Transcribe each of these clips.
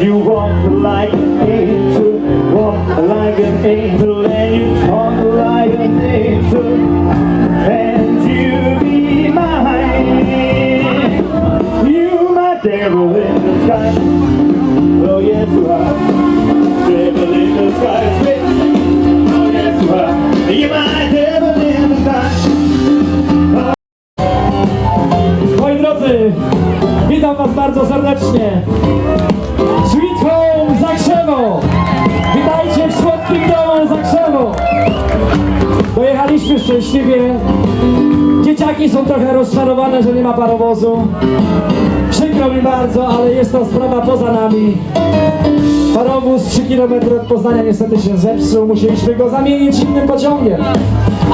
You walk like an angel, walk like an angel, and you talk like an angel, and you be mine. You my devil in the sky. Oh yes you are. Devil in the sky. Oh yes you are. You my devil in the sky. Moi drodzy, witam was bardzo serdecznie. Dojechaliśmy szczęśliwie. Dzieciaki są trochę rozczarowane, że nie ma parowozu. Przykro mi bardzo, ale jest to sprawa poza nami. Parowóz 3 km od Poznania niestety się zepsuł, musieliśmy go zamienić innym pociągiem.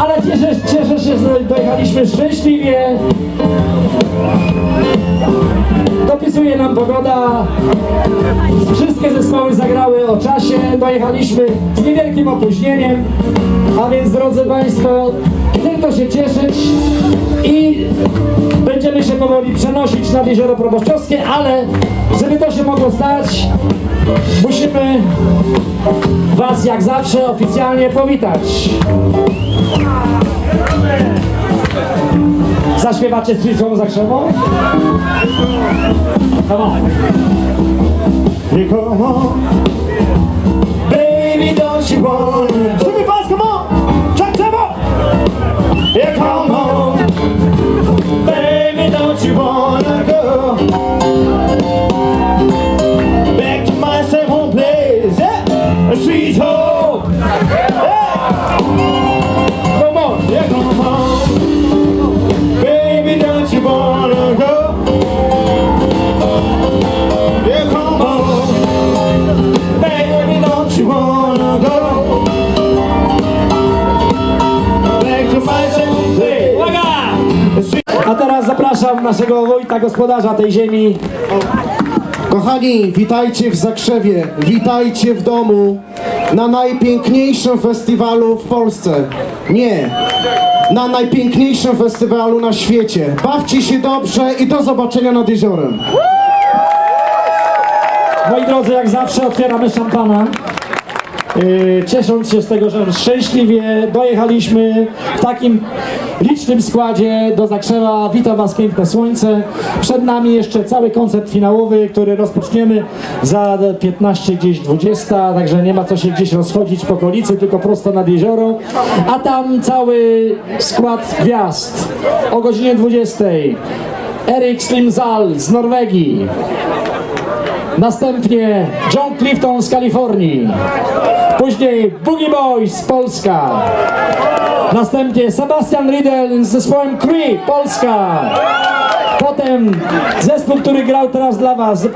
Ale cieszę, cieszę się, że dojechaliśmy szczęśliwie. Dopisuje nam pogoda. Wszystkie zespoły zagrały o czasie. Dojechaliśmy z niewielkim opóźnieniem. A więc drodzy Państwo, tylko się cieszyć i będziemy się powoli przenosić nad jezioro Proboszczowskie, ale żeby to się mogło stać, musimy Was jak zawsze oficjalnie powitać. Zaśpiewacie z Home Zakrzewą? Come on. You come on, baby, don't you wanna? Sing it fast, come on, check up. Yeah, come on, zapraszam naszego wójta, gospodarza tej ziemi. Kochani, witajcie w Zakrzewie, witajcie w domu na najpiękniejszym festiwalu w Polsce. Nie, na najpiękniejszym festiwalu na świecie. Bawcie się dobrze i do zobaczenia nad jeziorem. Moi drodzy, jak zawsze otwieramy szampana. Yy, Ciesząc się z tego, że szczęśliwie dojechaliśmy w takim licznym składzie do Zakrzewa. Witam Was piękne słońce. Przed nami jeszcze cały koncert finałowy, który rozpoczniemy za 15 gdzieś 20, także nie ma co się gdzieś rozchodzić po okolicy, tylko prosto nad jezioro. A tam cały skład gwiazd o godzinie 20. Erik Slimzal z Norwegii. Następnie John Clifton z Kalifornii. Później Boogie Boys Polska. Następnie Sebastian Riedel z zespołem Cree Polska. Potem zespół, który grał teraz dla Was, The